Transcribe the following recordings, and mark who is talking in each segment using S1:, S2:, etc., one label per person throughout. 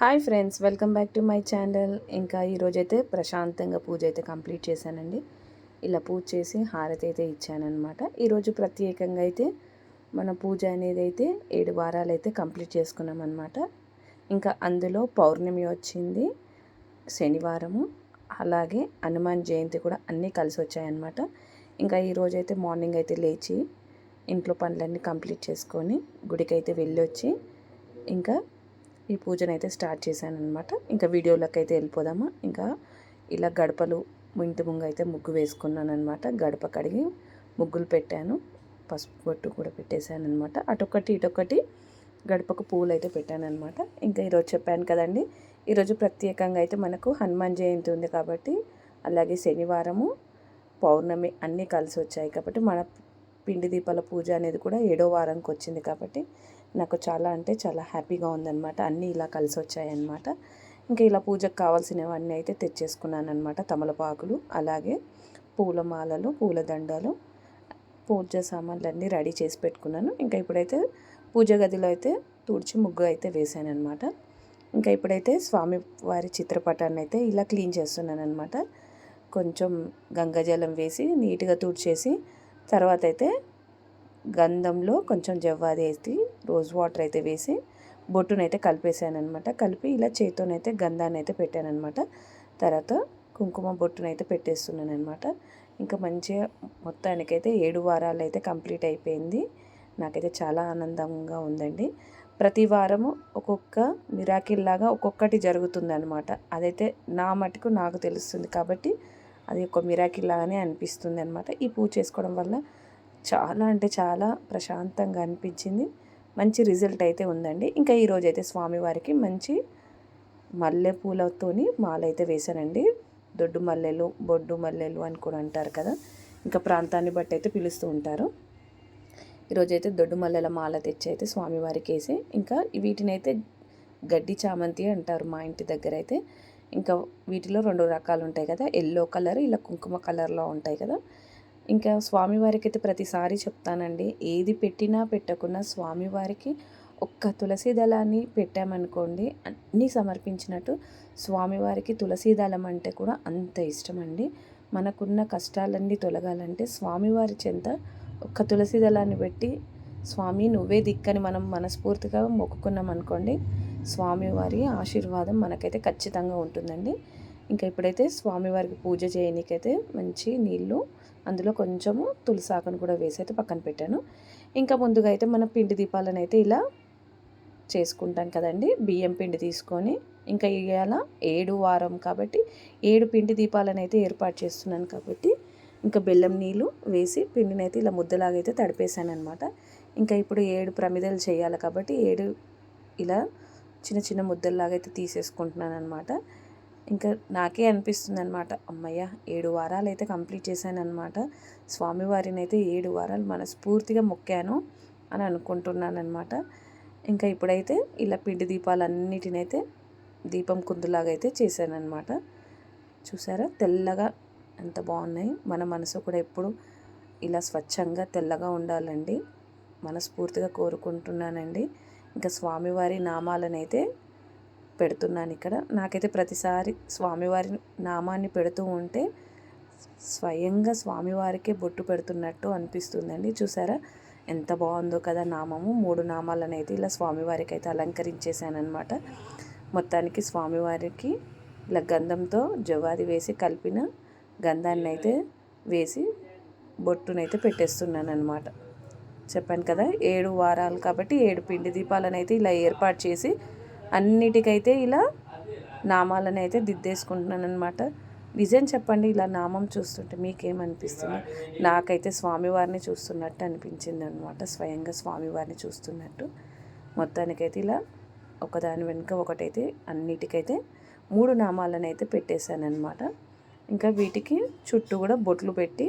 S1: Hi friends welcome back to my channel. ఇంకా ఈరోజైతే ప్రశాంతంగా పూజ అయితే కంప్లీట్ చేశానండి. ఇలా పూజ చేసి హారతి అయితే ఇచ్చానమాట ఈరోజు ప్రత్యేకంగా అయితే మన పూజ అనేది అయితే ఏడు వారాలు అయితే కంప్లీట్ చేసుకున్నాం అనమాట ఇంకా అందులో పౌర్ణమి వచ్చింది శనివారము అలాగే హనుమాన్ జయంతి కూడా అన్నీ కలిసి వచ్చాయన్నమాట. ఇంకా ఈరోజు అయితే మార్నింగ్ అయితే లేచి ఇంట్లో పనులన్నీ కంప్లీట్ చేసుకొని గుడికి అయితే వెళ్ళొచ్చి ఇంకా ఈ పూజను అయితే స్టార్ట్ చేశాను అనమాట ఇంకా వీడియోలోకి అయితే వెళ్ళిపోదామా? ఇంకా ఇలా గడపలు ఇంటి ముంగ అయితే ముగ్గు వేసుకున్నాను అనమాట గడప కడిగి ముగ్గులు పెట్టాను. పసుపు బొట్టు కూడా పెట్టేశాను అనమాట ఇటొకటి గడపకు పూలు అయితే పెట్టాను అనమాట ఇంకా ఈరోజు చెప్పాను కదండి ఈరోజు ప్రత్యేకంగా అయితే మనకు హనుమాన్ జయంతి ఉంది కాబట్టి అలాగే శనివారము పౌర్ణమి అన్నీ కలిసి వచ్చాయి కాబట్టి మన పిండి దీపాల పూజ అనేది కూడా ఏడో వారంకి వచ్చింది కాబట్టి నాకు చాలా అంటే చాలా హ్యాపీగా ఉందన్నమాట. అన్నీ ఇలా కలిసి వచ్చాయన్నమాట ఇంకా ఇలా పూజకు కావాల్సినవన్నీ అయితే తెచ్చేసుకున్నాను అనమాట తమలపాకులు అలాగే పూలమాలలు పూలదండలు పూజ సామాన్లు అన్నీ రెడీ చేసి పెట్టుకున్నాను. ఇంకా ఇప్పుడైతే పూజ గదిలో అయితే తుడిచి ముగ్గు అయితే వేసాను అనమాట ఇంకా ఇప్పుడైతే స్వామి వారి చిత్రపటాన్ని అయితే ఇలా క్లీన్ చేస్తున్నాను అనమాట కొంచెం గంగాజలం వేసి నీట్గా తుడిచేసి తర్వాత అయితే గంధంలో కొంచెం జవ్వాది వేసి రోజ్ వాటర్ అయితే వేసి బొట్టునైతే కలిపేసానమాట కలిపి ఇలా చేతితోనైతే గంధాన్ని అయితే పెట్టానమాట తర్వాత కుంకుమ బొట్టునైతే పెట్టేస్తున్నాను అనమాట ఇంకా మంచిగా మొత్తానికైతే ఏడు వారాలు అయితే కంప్లీట్ అయిపోయింది. నాకైతే చాలా ఆనందంగా ఉందండి. ప్రతి వారము ఒక్కొక్క మిరాకిల్ లాగా ఒక్కొక్కటి జరుగుతుంది అనమాట అదైతే నా మటుకు నాకు తెలుస్తుంది కాబట్టి అది ఒక మిరాకిల్ లాగానే అనిపిస్తుంది అనమాట ఈ పూజ చేసుకోవడం వల్ల చాలా అంటే చాలా ప్రశాంతంగా అనిపించింది. మంచి రిజల్ట్ అయితే ఉందండి. ఇంకా ఈరోజు అయితే స్వామివారికి మంచి మల్లెపూలతోని మాల అయితే వేశానండి దొడ్డు మల్లెలు బొడ్డు మల్లెలు అని కూడా అంటారు కదా. ఇంకా ప్రాంతాన్ని బట్టి అయితే పిలుస్తూ ఉంటారు. ఈరోజు అయితే దొడ్డు మల్లెల మాల తెచ్చి అయితే స్వామివారికి వేసి ఇంకా వీటిని అయితే గడ్డి చామంతి అంటారు మా ఇంటి దగ్గర అయితే. ఇంకా వీటిలో రెండు రకాలు ఉంటాయి కదా. ఎల్లో కలర్ ఇలా కుంకుమ కలర్లో ఉంటాయి కదా. ఇంకా స్వామివారికి అయితే ప్రతిసారి చెప్తానండి. ఏది పెట్టినా పెట్టకున్నా స్వామివారికి ఒక్క తులసి దళాన్ని పెట్టామనుకోండి అన్నీ సమర్పించినట్టు స్వామివారికి తులసి దళం అంటే కూడా అంత ఇష్టం అండి మనకున్న కష్టాలన్నీ తొలగాలంటే స్వామివారి చెంత ఒక్క తులసి దళాన్ని పెట్టి స్వామి నువ్వే దిక్కని మనం మనస్ఫూర్తిగా మొక్కుకున్నాం అనుకోండి స్వామివారి ఆశీర్వాదం మనకైతే ఖచ్చితంగా ఉంటుందండి. ఇంకా ఇప్పుడైతే స్వామివారికి పూజ చేయనీకైతే మంచి నీళ్ళు అందులో కొంచెము తులసాకును కూడా వేసి అయితే పక్కన పెట్టాను. ఇంకా ముందుగా అయితే మన పిండి దీపాలను అయితే ఇలా చేసుకుంటాం కదండి. బియ్యం పిండి తీసుకొని ఇంకా ఇవాళ ఏడు వారం కాబట్టి ఏడు పిండి దీపాలను అయితే ఏర్పాటు చేస్తున్నాను కాబట్టి ఇంకా బెల్లం నీళ్ళు వేసి పిండిని అయితే ఇలా ముద్దలాగైతే తడిపేశాను అనమాట ఇంకా ఇప్పుడు ఏడు ప్రమిదలు చేయాలి కాబట్టి ఏడు ఇలా చిన్న చిన్న ముద్దల్లాగా అయితే తీసేసుకుంటున్నాను అనమాట ఇంకా నాకే అనిపిస్తుంది అనమాట అమ్మయ్య ఏడు వారాలు అయితే కంప్లీట్ చేశాను అనమాట స్వామివారిని అయితే ఏడు వారాలు మనస్ఫూర్తిగా మొక్కాను అని అనుకుంటున్నాను ఇంకా ఇప్పుడైతే ఇలా పిండి దీపాలన్నిటినైతే దీపం కుందులాగా అయితే చేశానమాట చూసారా? తెల్లగా ఎంత బాగున్నాయి. మన మనసు కూడా ఎప్పుడు ఇలా స్వచ్ఛంగా తెల్లగా ఉండాలండి. మనస్ఫూర్తిగా కోరుకుంటున్నానండి. ఇంకా స్వామివారి నామాలనైతే పెడుతున్నాను ఇక్కడ. నాకైతే ప్రతిసారి స్వామివారి నామాన్ని పెడుతూ ఉంటే స్వయంగా స్వామివారికే బొట్టు పెడుతున్నట్టు అనిపిస్తుందండి. చూసారా? ఎంత బాగుందో కదా నామము. మూడు నామాలు అనేది ఇలా స్వామివారికి అయితే అలంకరించేశానమాట మొత్తానికి స్వామివారికి ఇలా గంధంతో జవాది వేసి కలిపిన గంధాన్ని అయితే వేసి బొట్టునైతే పెట్టేస్తున్నాను అనమాట చెప్పాను కదా ఏడు వారాలు కాబట్టి ఏడు పిండి దీపాలను అయితే ఇలా ఏర్పాటు చేసి అన్నిటికైతే ఇలా నామాలను అయితే దిద్దేసుకుంటున్నాను అనమాట నిజం చెప్పండి ఇలా నామం చూస్తుంటే మీకేమనిపిస్తుంది? నాకైతే స్వామివారిని చూస్తున్నట్టు అనిపించింది అనమాట స్వయంగా స్వామివారిని చూస్తున్నట్టు. మొత్తానికైతే ఇలా ఒకదాని వెనుక ఒకటైతే అన్నిటికైతే మూడు నామాలను అయితే పెట్టేశాను అనమాట ఇంకా వీటికి చుట్టూ కూడా బొట్లు పెట్టి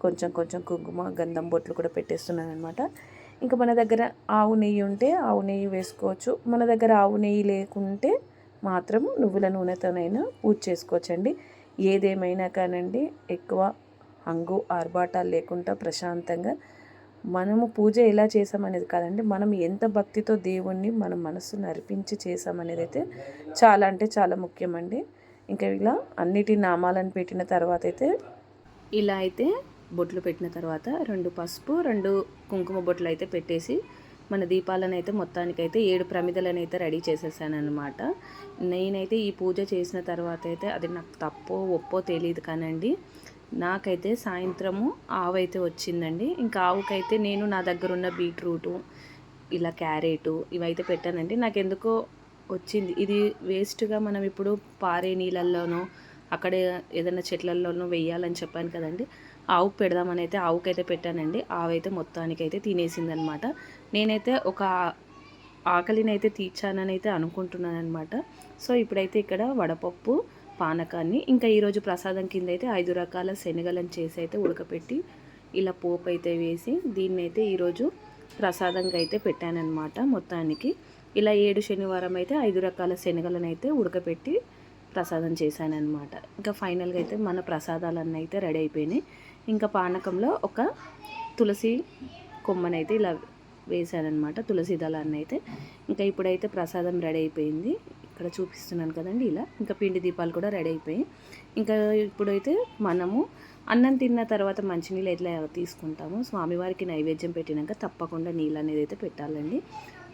S1: కొంచెం కొంచెం కుంకుమ గంధం బొట్లు కూడా పెట్టేస్తున్నాను అనమాట ఇంకా మన దగ్గర ఆవు నెయ్యి ఉంటే ఆవు నెయ్యి వేసుకోవచ్చు. మన దగ్గర ఆవు నెయ్యి లేకుంటే మాత్రం నువ్వుల నూనెతోనైనా పూజ చేసుకోవచ్చండి. ఏదేమైనా కానండి ఎక్కువ హంగు ఆర్భాటాలు లేకుండా ప్రశాంతంగా మనము పూజ ఎలా చేసామనేది కాదండి మనం ఎంత భక్తితో దేవుణ్ణి మన మనసును అర్పించి చేసామనేది అయితే చాలా అంటే చాలా ముఖ్యమండి. ఇంకా ఇలా అన్నిటి నామాలను పెట్టిన తర్వాత అయితే ఇలా అయితే బొట్లు పెట్టిన తర్వాత రెండు పసుపు రెండు కుంకుమ బొట్లు అయితే పెట్టేసి మన దీపాలను అయితే మొత్తానికైతే ఏడు ప్రమిదలను అయితే రెడీ చేసేసానమాట నేనైతే ఈ పూజ చేసిన తర్వాత అయితే అది నాకు తప్పో ఒప్పో తెలియదు కానండి. నాకైతే సాయంత్రము ఆవు అయితే వచ్చిందండి. ఇంకా ఆవుకైతే నేను నా దగ్గర ఉన్న బీట్రూటు ఇలా క్యారెటు ఇవైతే పెట్టానండి. నాకు ఎందుకో వచ్చింది. ఇది వేస్ట్గా మనం ఇప్పుడు పారే నీళ్ళల్లోనో అక్కడ ఏదైనా చెట్లల్లోనో వెయ్యాలని చెప్పాను కదండి. ఆవుకు పెడదామని అయితే ఆవుకైతే పెట్టానండి. ఆవైతే మొత్తానికి అయితే తినేసిందనమాట. నేనైతే ఒక ఆకలిని అయితే తీర్చానని అయితే అనుకుంటున్నాను అనమాట సో ఇప్పుడైతే ఇక్కడ వడపప్పు పానకాన్ని ఇంకా ఈరోజు ప్రసాదం కింద అయితే ఐదు రకాల శనగలను చేసి అయితే ఉడకపెట్టి ఇలా పోపు అయితే వేసి దీన్ని అయితే ఈరోజు ప్రసాదంగా అయితే పెట్టానన్నమాట మొత్తానికి. ఇలా ఏడు శనివారం అయితే ఐదు రకాల శనగలను అయితే ఉడకపెట్టి ప్రసాదం చేశానన్నమాట ఇంకా ఫైనల్గా అయితే మన ప్రసాదాలన్నీ అయితే రెడీ అయిపోయినాయి. ఇంకా పానకంలో ఒక తులసి కొమ్మనైతే ఇలా వేసానమాట తులసి దళాన్ని అయితే ఇంకా ఇప్పుడైతే ప్రసాదం రెడీ అయిపోయింది. ఇక్కడ చూపిస్తున్నాను కదండి ఇలా. ఇంకా పిండి దీపాలు కూడా రెడీ అయిపోయాయి ఇంకా ఇప్పుడైతే మనము అన్నం తిన్న తర్వాత మంచినీళ్ళు ఎట్లా తీసుకుంటాము స్వామివారికి నైవేద్యం పెట్టినాక తప్పకుండా నీళ్ళు అనేది అయితే పెట్టాలండి.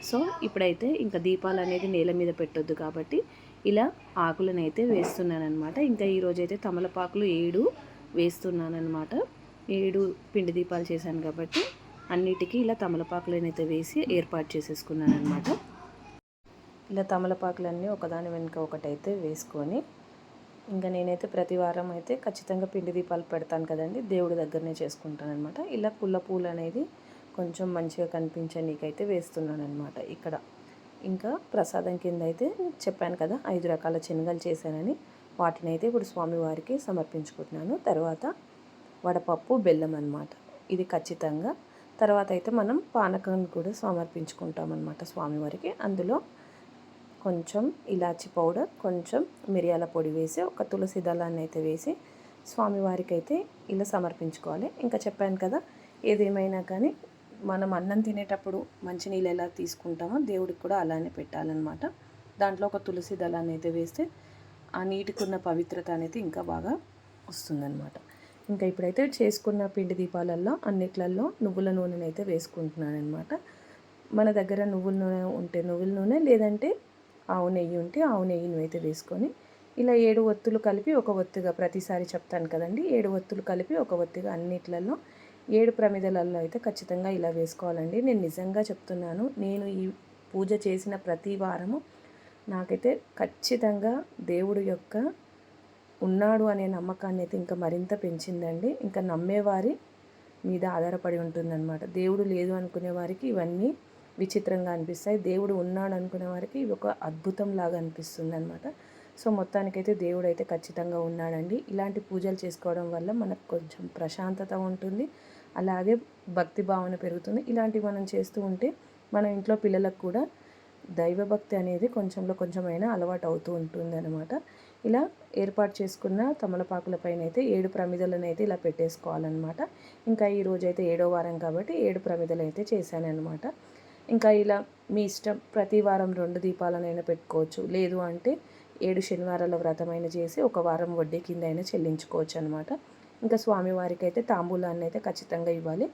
S1: సో ఇప్పుడైతే ఇంకా దీపాలు అనేది నేల మీద పెట్టొద్దు కాబట్టి ఇలా ఆకులను అయితే వేస్తున్నాను అనమాట ఇంకా ఈరోజైతే తమలపాకులు ఏడు వేస్తున్నాను అనమాట ఏడు పిండి దీపాలు చేశాను కాబట్టి అన్నిటికీ ఇలా తమలపాకులనైతే వేసి ఏర్పాటు చేసేసుకున్నాను అనమాట ఇలా తమలపాకులన్నీ ఒకదాని వెనుక ఒకటైతే వేసుకొని ఇంకా నేనైతే ప్రతి వారం అయితే ఖచ్చితంగా పిండి దీపాలు పెడతాను కదండి దేవుడి దగ్గరనే చేసుకుంటాను అనమాట ఇలా పుల్ల పూలు అనేది కొంచెం మంచిగా కనిపించే నీకైతే వేస్తున్నాను అనమాట ఇక్కడ. ఇంకా ప్రసాదం కింద అయితే చెప్పాను కదా ఐదు రకాల శనగలు చేశానని. వాటిని అయితే ఇప్పుడు స్వామివారికి సమర్పించుకుంటున్నాను. తర్వాత వడపప్పు బెల్లం అనమాట ఇది ఖచ్చితంగా. తర్వాత అయితే మనం పానకాన్ని కూడా సమర్పించుకుంటాం అనమాట స్వామివారికి. అందులో కొంచెం ఇలాచి పౌడర్ కొంచెం మిరియాల పొడి వేసి ఒక తులసి దళాన్ని అయితే వేసి స్వామివారికి అయితే ఇలా సమర్పించుకోవాలి. ఇంకా చెప్పాను కదా ఏదేమైనా కానీ మనం అన్నం తినేటప్పుడు మంచినీళ్ళు ఎలా తీసుకుంటామో దేవుడికి కూడా అలానే పెట్టాలన్నమాట. దాంట్లో ఒక తులసి దళాన్ని అయితే వేస్తే ఆ నీటికి ఉన్న పవిత్రత అనేది ఇంకా బాగా వస్తుందన్నమాట. ఇంకా ఇప్పుడైతే చేసుకున్న పిండి దీపాలల్లో అన్నిట్లల్లో నువ్వుల నూనెని అయితే వేసుకుంటున్నాను అనమాట మన దగ్గర నువ్వుల నూనె ఉంటే నువ్వుల నూనె లేదంటే ఆవు నెయ్యి ఉంటే ఆవు నెయ్యిని అయితే వేసుకొని ఇలా ఏడు ఒత్తులు కలిపి ఒక ఒత్తుగా ప్రతిసారి చెప్తాను కదండి ఏడు ఒత్తులు కలిపి ఒక ఒత్తుగా అన్నిట్లలో ఏడు ప్రమిదలలో అయితే ఖచ్చితంగా ఇలా వేసుకోవాలండి. నేను నిజంగా చెప్తున్నాను నేను ఈ పూజ చేసిన ప్రతి వారము నాకైతే ఖచ్చితంగా దేవుడు యొక్క ఉన్నాడు అనే నమ్మకాన్ని అయితే ఇంకా మరింత పెంచిందండి. ఇంకా నమ్మేవారి మీద ఆధారపడి ఉంటుందన్నమాట. దేవుడు లేదు అనుకునే వారికి ఇవన్నీ విచిత్రంగా అనిపిస్తాయి. దేవుడు ఉన్నాడు అనుకునే వారికి ఇవి ఒక అద్భుతం లాగా అనిపిస్తుంది అనమాట సో మొత్తానికైతే దేవుడు అయితే ఖచ్చితంగా ఉన్నాడండి. ఇలాంటి పూజలు చేసుకోవడం వల్ల మనకు కొంచెం ప్రశాంతత ఉంటుంది. అలాగే భక్తి భావన పెరుగుతుంది. ఇలాంటివి మనం చేస్తూ ఉంటే మన ఇంట్లో పిల్లలకు కూడా దైవభక్తి అనేది కొంచెంలో కొంచెమైనా అలవాటు అవుతూ ఉంటుంది అనమాట ఇలా ఏర్పాటు చేసుకున్న తమలపాకుల పైన అయితే ఏడు ప్రమిదలను అయితే ఇలా పెట్టేసుకోవాలన్నమాట. ఇంకా ఈరోజు అయితే ఏడో వారం కాబట్టి ఏడు ప్రమిదలు అయితే చేశానమాట ఇంకా ఇలా మీ ఇష్టం ప్రతి వారం రెండు దీపాలనైనా పెట్టుకోవచ్చు. లేదు అంటే ఏడు శనివారాల వ్రతమైన చేసి ఒక వారం వడ్డీ కింద అయినా చెల్లించుకోవచ్చు అనమాట ఇంకా స్వామివారికి అయితే తాంబూలాన్ని అయితే ఖచ్చితంగా ఇవ్వాలి.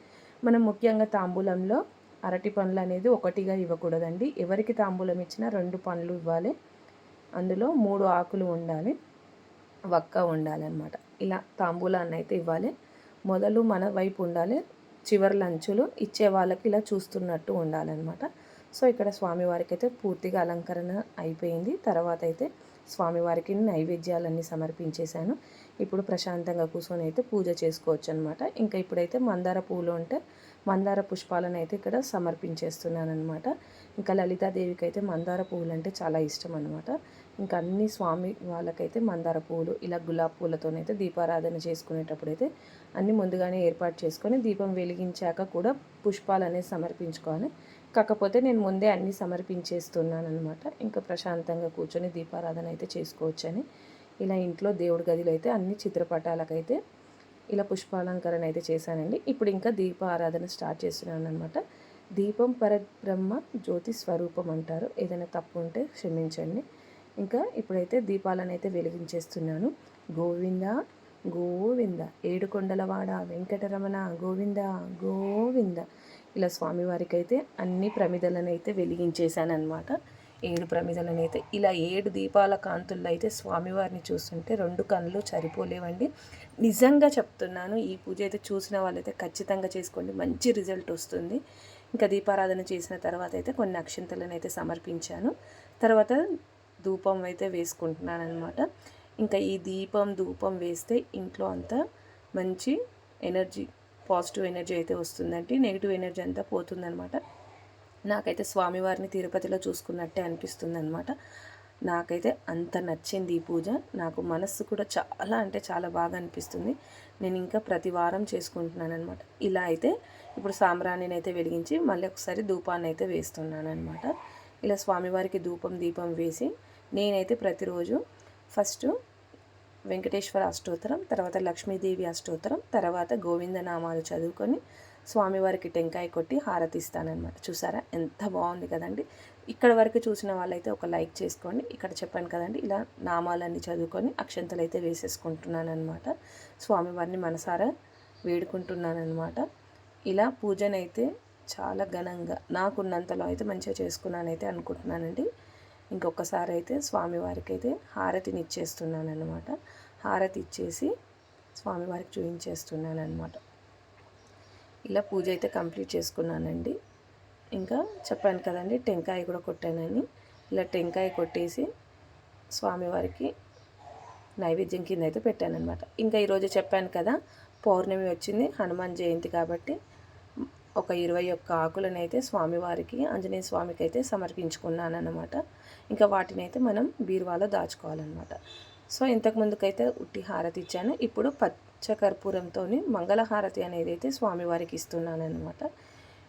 S1: మనం ముఖ్యంగా తాంబూలంలో అరటి పండ్లు అనేది ఒకటిగా ఇవ్వకూడదండి. ఎవరికి తాంబూలం ఇచ్చినా రెండు పండ్లు ఇవ్వాలి. అందులో మూడు ఆకులు ఉండాలి. వక్క ఉండాలన్నమాట. ఇలా తాంబూలాన్ని అయితే ఇవ్వాలి. మొదలు మన వైపు ఉండాలి. చివరి లంచులు ఇచ్చే వాళ్ళకి ఇలా చూస్తున్నట్టు ఉండాలన్నమాట. సో ఇక్కడ స్వామివారికి అయితే పూర్తిగా అలంకరణ అయిపోయింది. తర్వాత అయితే స్వామివారికి నైవేద్యాలన్నీ సమర్పించేశాను. ఇప్పుడు ప్రశాంతంగా కూర్చొని అయితే పూజ చేసుకోవచ్చు అనమాట ఇంకా ఇప్పుడైతే మందార పూలు ఉంటే మందార పుష్పాలను అయితే ఇక్కడ సమర్పించేస్తున్నాను అనమాట ఇంకా లలితాదేవికి అయితే మందార పువ్వులు అంటే చాలా ఇష్టం అనమాట ఇంకా అన్ని స్వామి వాళ్ళకైతే మందార పువ్వులు ఇలా గులాబ్ పూలతోనైతే దీపారాధన చేసుకునేటప్పుడు అయితే అన్ని ముందుగానే ఏర్పాటు చేసుకొని దీపం వెలిగించాక కూడా పుష్పాలు అనేది సమర్పించుకోవాలి. కాకపోతే నేను ముందే అన్నీ సమర్పించేస్తున్నాను అనమాట ఇంకా ప్రశాంతంగా కూర్చొని దీపారాధన అయితే చేసుకోవచ్చని. ఇలా ఇంట్లో దేవుడి గదిలో అయితే అన్ని చిత్రపటాలకైతే ఇలా పుష్పాలంకరణ అయితే చేశానండి. ఇప్పుడు ఇంకా దీప ఆరాధన స్టార్ట్ చేస్తున్నాను అనమాట దీపం పరబ్రహ్మ జ్యోతి స్వరూపం అంటారు. ఏదైనా తప్పు ఉంటే క్షమించండి. ఇంకా ఇప్పుడైతే దీపాలను అయితే వెలిగించేస్తున్నాను. గోవింద గోవింద ఏడుకొండలవాడ వెంకటరమణ గోవింద గోవింద. ఇలా స్వామివారికి అయితే అన్ని ప్రమిదలను అయితే వెలిగించేశాను అనమాట ఏడు ప్రమిదలను అయితే ఇలా ఏడు దీపాల కాంతుల్లో అయితే స్వామివారిని చూస్తుంటే రెండు కళ్ళు సరిపోలేవండి నిజంగా చెప్తున్నాను ఈ పూజ అయితే చూసిన వాళ్ళైతే ఖచ్చితంగా చేసుకోండి. మంచి రిజల్ట్ వస్తుంది. ఇంకా దీపారాధన చేసిన తర్వాత అయితే కొన్ని అక్షంతలను అయితే సమర్పించాను. తర్వాత ధూపం అయితే వేసుకుంటున్నాను అనమాట ఇంకా ఈ దీపం ధూపం వేస్తే ఇంట్లో అంతా మంచి ఎనర్జీ పాజిటివ్ ఎనర్జీ అయితే వస్తుందంటే నెగిటివ్ ఎనర్జీ అంతా పోతుందనమాట నాకైతే స్వామివారిని తిరుపతిలో చూసుకున్నట్టే అనిపిస్తుంది అనమాట నాకైతే అంత నచ్చింది ఈ పూజ. నాకు మనస్సు కూడా చాలా అంటే చాలా బాగా అనిపిస్తుంది. నేను ఇంకా ప్రతి వారం చేసుకుంటున్నాను అనమాట ఇలా అయితే ఇప్పుడు సాంబ్రాణిని అయితే వెలిగించి మళ్ళీ ఒకసారి ధూపాన్ని అయితే వేస్తున్నాను అనమాట ఇలా స్వామివారికి ధూపం దీపం వేసి నేనైతే ప్రతిరోజు ఫస్ట్ వెంకటేశ్వర అష్టోత్తరం తర్వాత లక్ష్మీదేవి అష్టోత్తరం తర్వాత గోవిందనామాలు చదువుకొని స్వామివారికి టెంకాయ కొట్టి హారతిస్తానమాట చూసారా? ఎంత బాగుంది కదండి. ఇక్కడ వరకు చూసిన వాళ్ళైతే ఒక లైక్ చేసుకోండి. ఇక్కడ చెప్పాను కదండి ఇలా నామాలన్నీ చదువుకొని అక్షంతలు అయితే వేసేసుకుంటున్నాను అనమాట స్వామివారిని మనసారా వేడుకుంటున్నాను అనమాట ఇలా పూజనైతే చాలా ఘనంగా నాకున్నంతలో అయితే మంచిగా చేసుకున్నానైతే అనుకుంటున్నానండి. ఇంకొకసారి అయితే స్వామివారికి అయితే హారతిని ఇచ్చేస్తున్నాను అనమాట హారతి ఇచ్చేసి స్వామివారికి చూపించేస్తున్నాను అనమాట ఇలా పూజ అయితే కంప్లీట్ చేసుకున్నానండి. ఇంకా చెప్పాను కదండి టెంకాయ కూడా కొట్టానని. ఇలా టెంకాయ కొట్టేసి స్వామివారికి నైవేద్యం కింద అయితే పెట్టానమాట ఇంకా ఈరోజు చెప్పాను కదా పౌర్ణమి వచ్చింది హనుమాన్ జయంతి కాబట్టి ఒక ఇరవై ఒక్క ఆకులను అయితే స్వామివారికి ఆంజనేయ స్వామికి అయితే సమర్పించుకున్నాను ఇంకా వాటిని అయితే మనం బీరువాలో దాచుకోవాలన్నమాట. సో ఇంతకుముందుకైతే ఉట్టి హారతి ఇచ్చాను. ఇప్పుడు పత్ పచ్చకర్పూరంతో మంగళహారతి అనేది అయితే స్వామివారికి ఇస్తున్నాను అనమాట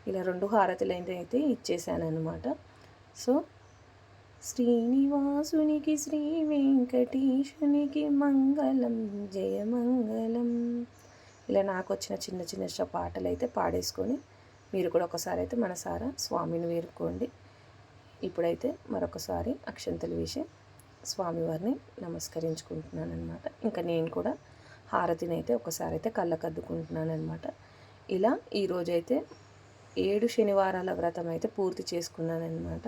S1: ఇలా రెండు హారతులు అయితే ఇచ్చేసాను అనమాట సో శ్రీనివాసునికి శ్రీ వెంకటేశునికి మంగళం. జయమంగళం ఇలా నాకు వచ్చిన చిన్న చిన్న పాటలు అయితే పాడేసుకొని మీరు కూడా ఒకసారి అయితే మనసారా స్వామిని వేరుకోండి ఇప్పుడైతే మరొకసారి అక్షంతలు వేసి స్వామివారిని నమస్కరించుకుంటున్నాను అనమాట ఇంకా నేను కూడా హారతిని అయితే ఒకసారి అయితే కళ్ళకద్దుకుంటున్నాను అనమాట ఇలా ఈరోజైతే ఏడు శనివారాల వ్రతం అయితే పూర్తి చేసుకున్నానమాట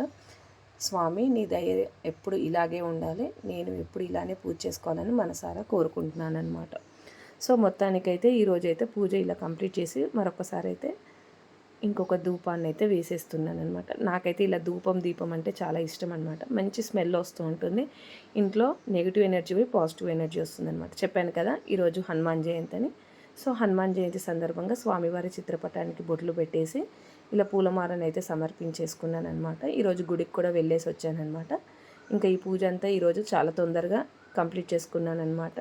S1: స్వామి నీ దయ ఎప్పుడు ఇలాగే ఉండాలి. నేను ఎప్పుడు ఇలానే పూజ చేసుకోవాలని మనసారా కోరుకుంటున్నాను అనమాట సో మొత్తానికైతే ఈరోజైతే పూజ ఇలా కంప్లీట్ చేసి మరొకసారి అయితే ఇంకొక ధూపాన్ని అయితే వేసేస్తున్నాను అనమాట నాకైతే ఇలా ధూపం దీపం అంటే చాలా ఇష్టం అనమాట మంచి స్మెల్ వస్తూ ఉంటుంది. ఇంట్లో నెగిటివ్ ఎనర్జీ పోయి పాజిటివ్ ఎనర్జీ వస్తుంది అనమాట చెప్పాను కదా ఈరోజు హనుమాన్ జయంతి అని సో హనుమాన్ జయంతి సందర్భంగా స్వామివారి చిత్రపటానికి బొట్లు పెట్టేసి ఇలా పూలమాలను అయితే సమర్పించేసుకున్నాను అనమాట ఈరోజు గుడికి కూడా వెళ్ళేసి వచ్చానమాట ఇంకా ఈ పూజ అంతా ఈరోజు చాలా తొందరగా కంప్లీట్ చేసుకున్నాను అనమాట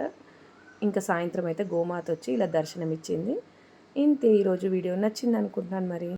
S1: ఇంకా సాయంత్రం అయితే గోమాత వచ్చి ఇలా దర్శనం ఇచ్చింది ఇంతే ఈరోజు వీడియో. నచ్చింది అనుకుంటున్నాను మరి.